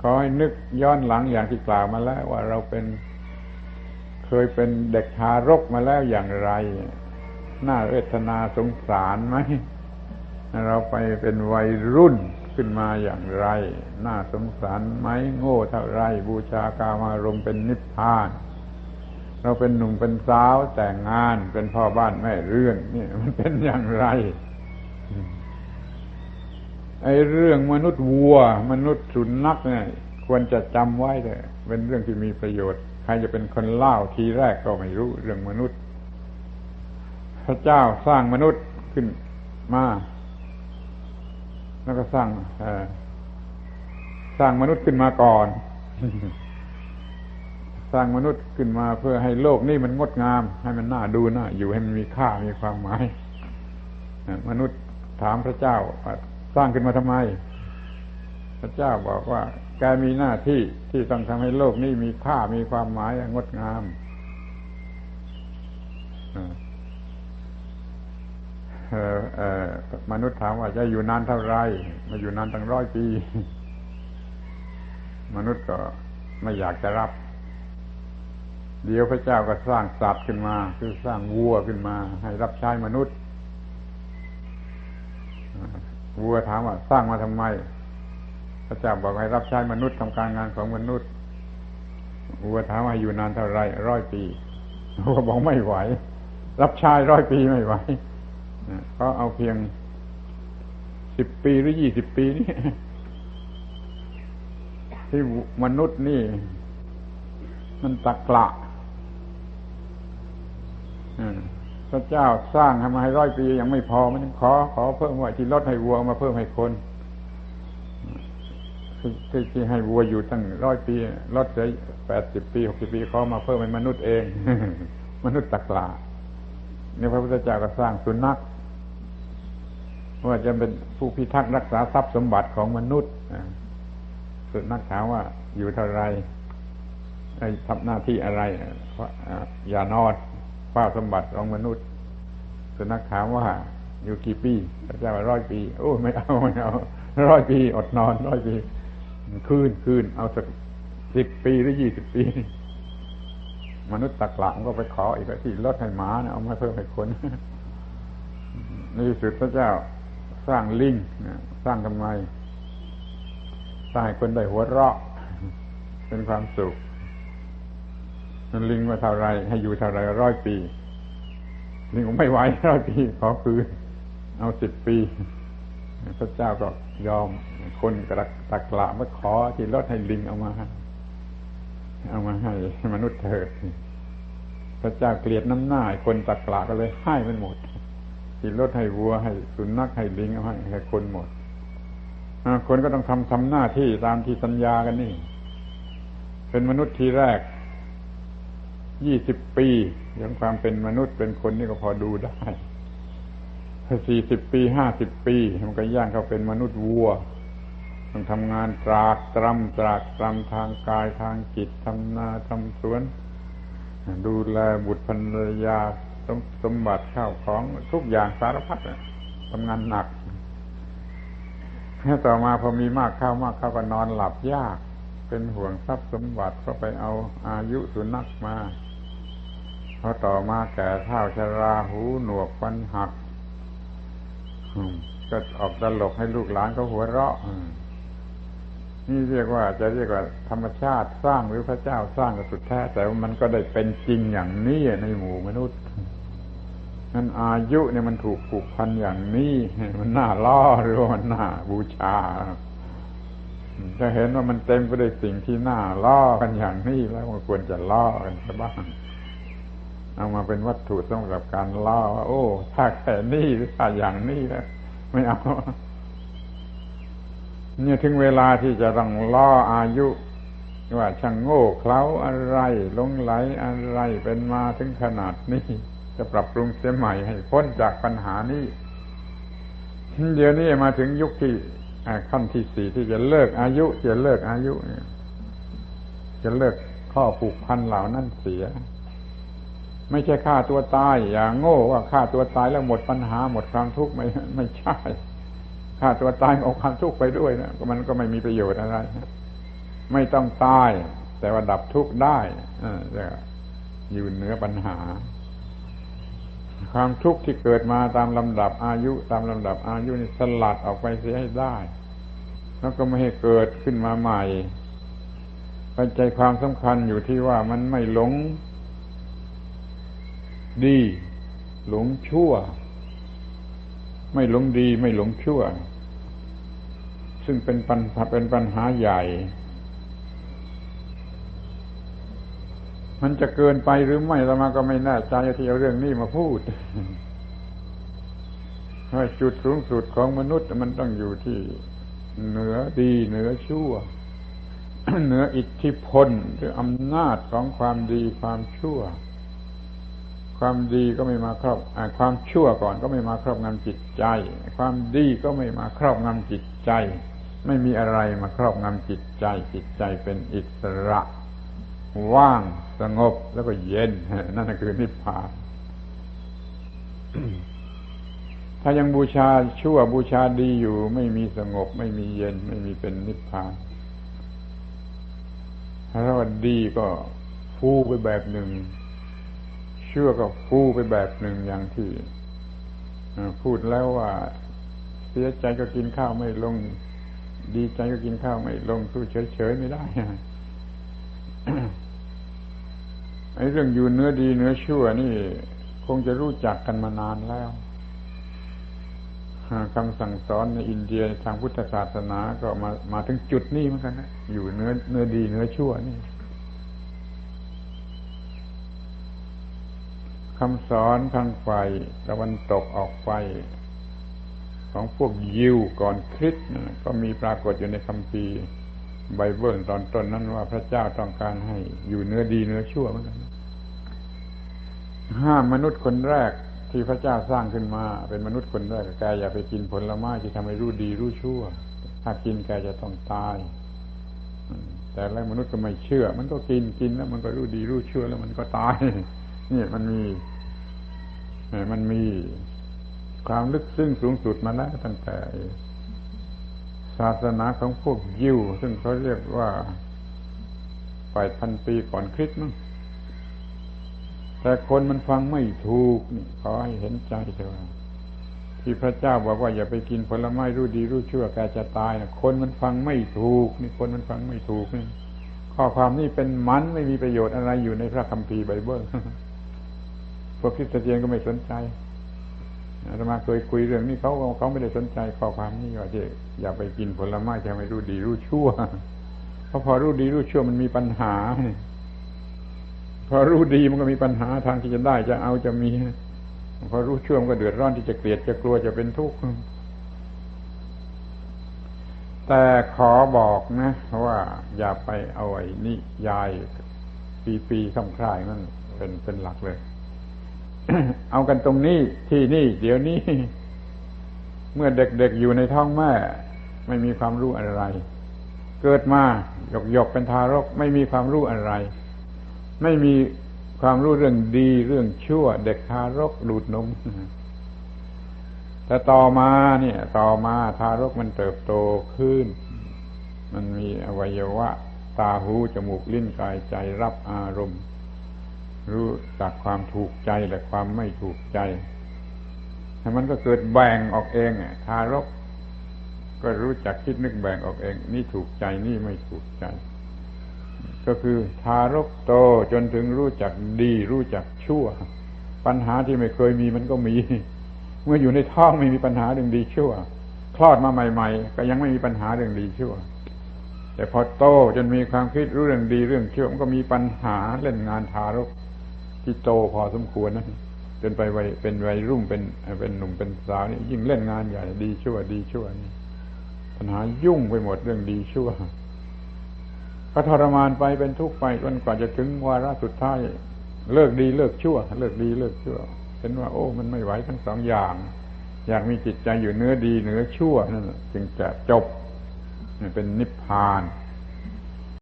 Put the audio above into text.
ขอให้นึกย้อนหลังอย่างที่กล่าวมาแล้ว ว่าเราเป็น เคยเป็นเด็กทารกมาแล้วอย่างไร น่าเวทนาสงสารไหมเราไปเป็นวัยรุ่นขึ้นมาอย่างไร น่าสงสารไหมโง่เท่าไร บูชากามารมเป็นนิพพาน เราเป็นหนุ่มเป็นสาวแต่งงานเป็นพ่อบ้านแม่เรื่องนี่มันเป็นอย่างไร ไอ้เรื่องมนุษย์วัว มนุษย์สุนัขเนี่ยควรจะจำไว้เลยเป็นเรื่องที่มีประโยชน์ ใครจะเป็นคนเล่าทีแรกก็ไม่รู้เรื่องมนุษย์ พระเจ้าสร้างมนุษย์ขึ้นมา แล้วก็สร้างสร้างมนุษย์ขึ้นมาก่อน สร้างมนุษย์ขึ้นมาเพื่อให้โลกนี่มันงดงาม ให้มันน่าดูน่าอยู่ให้มันมีค่ามีความหมายมนุษย์ถามพระเจ้า สร้างขึ้นมาทำไม พระเจ้าบอกว่า แกมีหน้าที่ที่ต้องทำให้โลกนี้มีค่ามีความหมายงดงามมนุษย์ถามว่าจะอยู่นานเท่าไรมาอยู่นานตั้งร้อยปี มนุษย์ก็ไม่อยากจะรับ เดี๋ยวพระเจ้าก็สร้างสัตว์ขึ้นมา คือสร้างวัวขึ้นมา ให้รับใช้มนุษย์ วัวถามว่าสร้างมาทำไมพระเจ้าบอกให้รับใช้มนุษย์ทำการงานของมนุษย์วัวถามว่าอยู่นานเท่าไรร้อยปีวัวบอกไม่ไหว รับใช้ร้อยปีไม่ไหวก็เอาเพียงสิบปีหรือยี่สิบปีนี่ที่มนุษย์นี่ มันตะกละอืม พระเจ้าสร้างทำมาให้ร้อยปียังไม่พอมันขอขอเพิ่มว่าที่ลดให้วัวมาเพิ่มให้คนที่ที่ให้วัวอยู่ตั้งร้อยปีลดไปแปดสิบปีหกสิบปีเขามาเพิ่มเป็นมนุษย์เอง มนุษย์ตะกละนี่พระพุทธเจ้าก็สร้างสุนัขว่าจะเป็นผู้พิทักษ์รักษาทรัพย์สมบัติของมนุษย์สุนัขถามว่าอยู่เท่าไรทำหน้าที่อะไรอย่านอน เฝ้าสมบัติของมนุษย์สุนัขถามว่าอยู่กี่ปีพระเจ้าว่าร้อยปี โอ้ไม่เอาไม่เอาร้อยปี อดนอนร้อยปี คืนคืนเอาสักสิบปีหรือยี่สิบปี มนุษย์ตักหลังก็ไปขออีกที่ลดให้หมานะเอามาเพิ่มให้คนในสุดพระเจ้าสร้างลิงสร้างทำไมสร้างให้คนได้หัวเราะ เป็นความสุข ลิงว่าเท่าไรให้อยู่เท่าไรร้อยปี ลิงก็ไม่ไหวร้อยปีขอคืนเอาสิบปีพระเจ้าก็ยอมคนกระตักละมาขอที่ลดให้ลิงเอามาเอามาให้มนุษย์เถิดพระเจ้าเกลียดน้ำหน้าคนตักละก็เลยให้มันหมดที่ลดให้วัวให้สุนัขให้ลิงเอาให้ให้คนหมดคนก็ต้องทำทำหน้าที่ตามที่สัญญากันนี่ เป็นมนุษย์ทีแรก ยี่สิบปียังความเป็นมนุษย์เป็นคนนี่ก็พอดูได้สี่สิบปีห้าสิบปี มันก็ย่างเขาเป็นมนุษย์วัวต้องทำงานตรากตรำตรากตรำทางกายทางจิตทำนาทำสวน ดูแลบุตรภรรยาสมบัติข้าวของทุกอย่างสารพัดทำงานหนักต่อมาพอมีมากข้าวมากข้าวก็นอนหลับยาก เป็นห่วงทรัพย์สมบัติก็ไปเอาอายุสุนัขมา พอต่อมาแก่เท่าชราหูหนวกฟันหักก็ออกตลกให้ลูกหลานเขาหัวเราะนี่เรียกว่าจะเรียกว่าธรรมชาติสร้างหรือพระเจ้าสร้างก็สุดแท้ แต่ว่ามันก็ได้เป็นจริงอย่างนี้ในหมู่มนุษย์นั้นอายุเนี่ยมันถูกผูกพันอย่างนี้มันน่าล่อหรือว่ามันน่าบูชาจะเห็นว่ามันเต็มไปด้วยสิ่งที่น่าล่อกันอย่างนี้แล้วมันควรจะล่อกันบ้าง เอามาเป็นวัตถุสำหรับการล่อว่าโอ้ถ้าแค่นี้ถ้าอย่างนี้แล้วไม่เอาเนี่ยถึงเวลาที่จะต้องล่ออายุ ว่าช่างโง่เขลาอะไรลงไหลอะไรเป็นมาถึงขนาดนี้ จะปรับปรุงเสียใหม่ให้พ้นจากปัญหานี้เดี๋ยวนี้มาถึงยุคที่ขั้นที่สี่ที่จะเลิกอายุ จะเลิกอายุจะเลิกข้อผูกพันเหล่านั้นเสีย ไม่ใช่ฆ่าตัวตาย อย่างโง่ว่าฆ่าตัวตายแล้วหมดปัญหาหมดความทุกข์ไม่ไม่ใช่ฆ่าตัวตายเอาความทุกข์ไปด้วยนะมันก็ไม่มีประโยชน์อะไรไม่ต้องตาย แต่ว่าดับทุกข์ได้จะอยู่เหนือปัญหา ความทุกข์ที่เกิดมาตามลำดับอายุ ตามลำดับอายุนี่สลัดออกไปเสียให้ได้ แล้วก็ไม่ให้เกิดขึ้นมาใหม่ปัจจัยความสำคัญอยู่ที่ว่ามันไม่หลง ดี หลงชั่ว ไม่หลงดีไม่หลงชั่ว ซึ่งเป็นปัญหาเป็นปัญหาใหญ่ มันจะเกินไปหรือไม่เรามาก็ไม่แน่ใจที่เอาเรื่องนี้มาพูดว่าจุดสูงสุดของมนุษย์มันต้องอยู่ที่เหนือดีเหนือชั่ว เหนืออิทธิพลหรืออำนาจของความดีความชั่ว ความดีก็ไม่มาครอบความชั่วก่อนก็ไม่มาครอบงำจิตใจ ความดีก็ไม่มาครอบงำจิตใจ ไม่มีอะไรมาครอบงำจิตใจ จิตใจเป็นอิสระ ว่างสงบแล้วก็เย็น นั่นคือนิพพานถ้ายังบูชาชั่วบูชาดีอยู่ ไม่มีสงบ ไม่มีเย็น ไม่มีเป็นนิพพานถ้าว่าดีก็ฟูไปแบบหนึ่ง ชื่อก็ฟูไปแบบหนึ่งอย่างที่พูดแล้วว่าเสียใจก็กินข้าวไม่ลง ดีใจก็กินข้าวไม่ลงสู้เฉยๆไม่ได้ไอ้เรื่องอยู่เนื้อดีเนื้อชั่วนี่ คงจะรู้จักกันมานานแล้วคำสั่งสอนในอินเดียทางพุทธศาสนาก็มามาถึงจุดนี้เหมือนกันนะอยู่เนื้อเนื้อดีเนื้อชั่วนี่ คำสอนทางฝ่ายตะวันตกออกไป ของพวกยิวก่อนคริสต์ก็มีปรากฏอยู่ในคัมภีร์ไบเบิลตอนต้นนั้นว่าพระเจ้าต้องการให้อยู่เนื้อดีเนื้อชั่วเหมือนกันห้ามมนุษย์คนแรกที่พระเจ้าสร้างขึ้นมา เป็นมนุษย์คนแรกแกอย่าไปกินผลไม้ที่ทำให้รู้ดีรู้ชั่ว ถ้ากินแกจะต้องตาย แต่แล้วมนุษย์ก็ไม่เชื่อ มันก็กินกินแล้วมันก็รู้ดีรู้ชั่วแล้วมันก็ตาย นี่มันมีมันมีความลึกซึ้งสูงสุดมาแล้วตั้งแต่ศาสนาของพวกยิว ซึ่งเขาเรียกว่าแปดพันปีก่อนคริสต์มั้งแต่คนมันฟังไม่ถูกนี่ขอให้เห็นใจเถอะที่พระเจ้าบอกว่าอย่าไปกินผลไม้รู้ดีรู้ชั่วแกจะตายนะคนมันฟังไม่ถูก นี่คนมันฟังไม่ถูกนี่ข้อความนี้เป็นมันไม่มีประโยชน์อะไรอยู่ในพระคัมภีร์ไบเบิล พวกคริสเตียนก็ไม่สนใจอาตมาเคยคุยเรื่องนี้เขาเขาไม่ได้สนใจข้อความนี้ว่าจะอย่าไปกินผลไม้จะไม่รู้ดีรู้ชั่วเพราะพอรู้ดีรู้ชั่วมันมีปัญหา พอรู้ดีมันก็มีปัญหาทางที่จะได้จะเอาจะมี พอรู้ชั่วมันก็เดือดร้อนที่จะเกลียดจะกลัวจะเป็นทุกข์แต่ขอบอกนะ ว่า อย่าไปเอาไอ้นิยายปีปีคำคลายนั่นเป็นเป็นหลักเลย เอากันตรงนี้ที่นี่ เดี๋ยวนี้ เมื่อเด็กๆอยู่ในท้องแม่ ไม่มีความรู้อะไร เกิดมาหยกๆเป็นทารก ไม่มีความรู้อะไร ไม่มีความรู้เรื่องดีเรื่องชั่ว เด็กทารกดูดนมแต่ต่อมาเนี่ย ต่อมาทารกมันเติบโตขึ้น มันมีอวัยวะ ตาหูจมูกลิ้นกายใจรับอารมณ์ รู้จากความถูกใจและความไม่ถูกใจมันก็เกิดแบ่งออกเองทารก ก็รู้จักคิดนึกแบ่งออกเอง นี่ถูกใจนี่ไม่ถูกใจ ก็คือทารกโตจนถึงรู้จักดี รู้จักชั่ว ปัญหาที่ไม่เคยมีมันก็มี เมื่ออยู่ในท้องไม่มีปัญหาเรื่องดีชั่ว คลอดมาใหม่ ๆ ก็ยังไม่มีปัญหาเรื่องดีชั่ว แต่พอโตจนมีความคิดรู้เรื่องดีเรื่องชั่วมันก็มีปัญหาเล่นงานทารก ที่โตพอสมควรนะจนไปวัยเป็นวัยรุ่มเป็นเป็นหนุ่มเป็นสาวนี่ยิ่งเล่นงานใหญ่ดีชั่วดีชั่วนี่ปัญหายุ่งไปหมดเรื่องดีชั่วก็ทรมานไปเป็นทุกข์ไปจนกว่าจะถึงวาระสุดท้ายเลิกดีเลิกชั่ว เลิกดีเลิกชั่วเห็นว่า โอ้ มันไม่ไหวทั้งสองอย่าง อยากมีจิตใจอยู่เนื้อดีเนื้อชั่วนั่นจึงจะจบเป็นนิพพาน